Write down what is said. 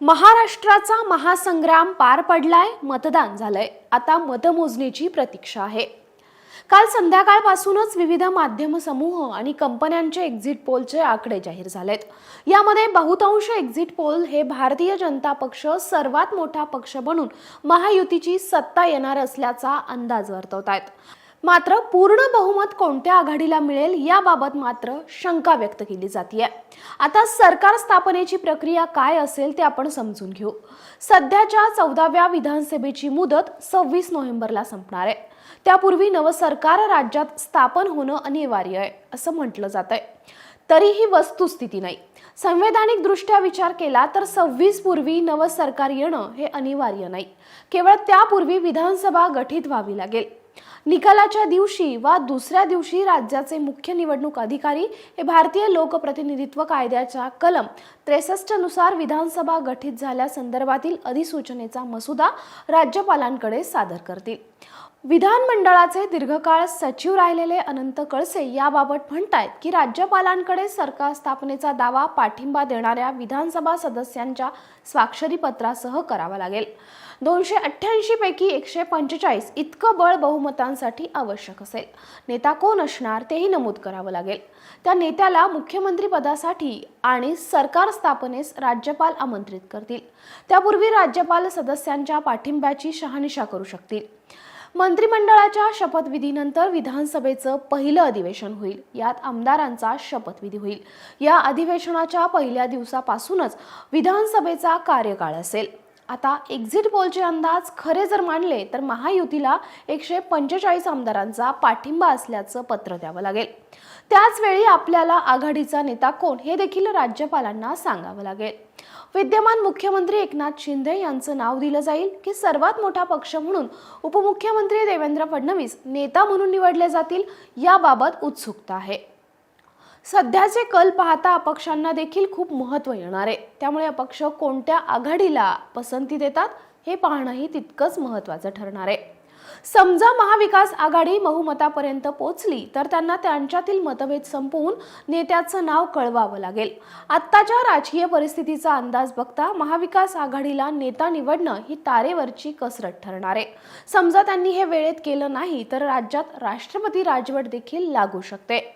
महाराष्ट्राचा महासंग्राम पार पडलाय मतदान झालंय. आता मतमोजणीची प्रतीक्षा आहे. काल संध्याकाळपासूनच विविध माध्यम समूह आणि कंपन्यांचे एक्झिट पोलचे आकडे जाहीर झालेत. यामध्ये बहुतांश एक्झिट पोल हे भारतीय जनता पक्ष सर्वात मोठा पक्ष बनून महायुतीची सत्ता येणार असल्याचा अंदाज वर्तवत आहेत मात्र पूर्ण बहुमत कोणत्या आघाडीला मिळेल याबाबत मात्र शंका व्यक्त केली जाते आता सरकार स्थापनेची प्रक्रिया काय असेल ते आपण समजून घेऊ. सध्याच्या चौदाव्या विधानसभेची मुदत सव्वीस नोव्हेंबरला संपणार आहे. त्यापूर्वी नवं सरकार राज्यात स्थापन होणं अनिवार्य आहे असं म्हटलं जात आहे तरी ही वस्तुस्थिती नाही. संवैधानिक दृष्ट्या विचार केला तर सव्वीस पूर्वी नवं सरकार येणं हे अनिवार्य नाही. केवळ त्यापूर्वी विधानसभा गठीत व्हावी लागेल. निकालाच्या दिवशी वा दुसऱ्या दिवशी राज्याचे मुख्य निवडणूक अधिकारी हे भारतीय लोकप्रतिनिधित्व कायद्याच्या कलम त्रेसष्टनुसार विधानसभा गठीत झाल्यासंदर्भातील अधिसूचनेचा मसुदा राज्यपालांकडे सादर करतील. विधानमंडळाचे दीर्घकाळ सचिव राहिलेले अनंत कळसे याबाबत म्हणतायत की राज्यपालांकडे सरकार स्थापनेचा दावा पाठिंबा देणाऱ्या विधानसभा सदस्यांच्या स्वाक्षरी पत्रासह करावा लागेल. दोनशे अठ्ठ्याऐंशी पैकी एकशे पंचेचाळीस इतकं बळ नेत्यांसाठी आवश्यक असेल. नेता कोण असणार तेही नमूद करावं लागेल. त्या नेत्याला मुख्यमंत्री पदासाठी आणि सरकार स्थापनेस राज्यपाल आमंत्रित करतील. त्यापूर्वी राज्यपाल सदस्यांच्या पाठिंब्याची शहानिशा करू शकतील. मंत्रिमंडळाच्या शपथविधीनंतर विधानसभेचं पहिलं अधिवेशन होईल. यात आमदारांचा शपथविधी होईल. या अधिवेशनाच्या पहिल्या दिवसापासूनच विधानसभेचा कार्यकाळ असेल. आता एक्झिट पोलचे अंदाज खरे जर मांडले तर महायुतीला एकशे पंचेचाळीस आमदारांचा पाठिंबा असल्याचं पत्र द्यावं लागेल. त्याचवेळी आपल्याला आघाडीचा नेता कोण हे देखील राज्यपालांना सांगावं लागेल. विद्यमान मुख्यमंत्री एकनाथ शिंदे यांचं नाव दिलं जाईल की सर्वात मोठा पक्ष म्हणून उपमुख्यमंत्री देवेंद्र फडणवीस नेता म्हणून निवडले जातील याबाबत उत्सुकता आहे. सध्याचे कल पाहता अपक्षांना देखील खूप महत्त्व येणार आहे. त्यामुळे अपक्ष कोणत्या आघाडीला पसंती देतात हे पाहणंही तितकंच महत्त्वाचं ठरणार आहे. समजा महाविकास आघाडी बहुमतापर्यंत पोचली तर त्यांना त्यांच्यातील मतभेद संपवून नेत्याचं नाव कळवावं लागेल. आत्ताच्या राजकीय परिस्थितीचा अंदाज बघता महाविकास आघाडीला नेता निवडणं ही तारेवरची कसरत ठरणार आहे. समजा त्यांनी हे वेळेत केलं नाही तर राज्यात राष्ट्रपती राजवट देखील लागू शकते.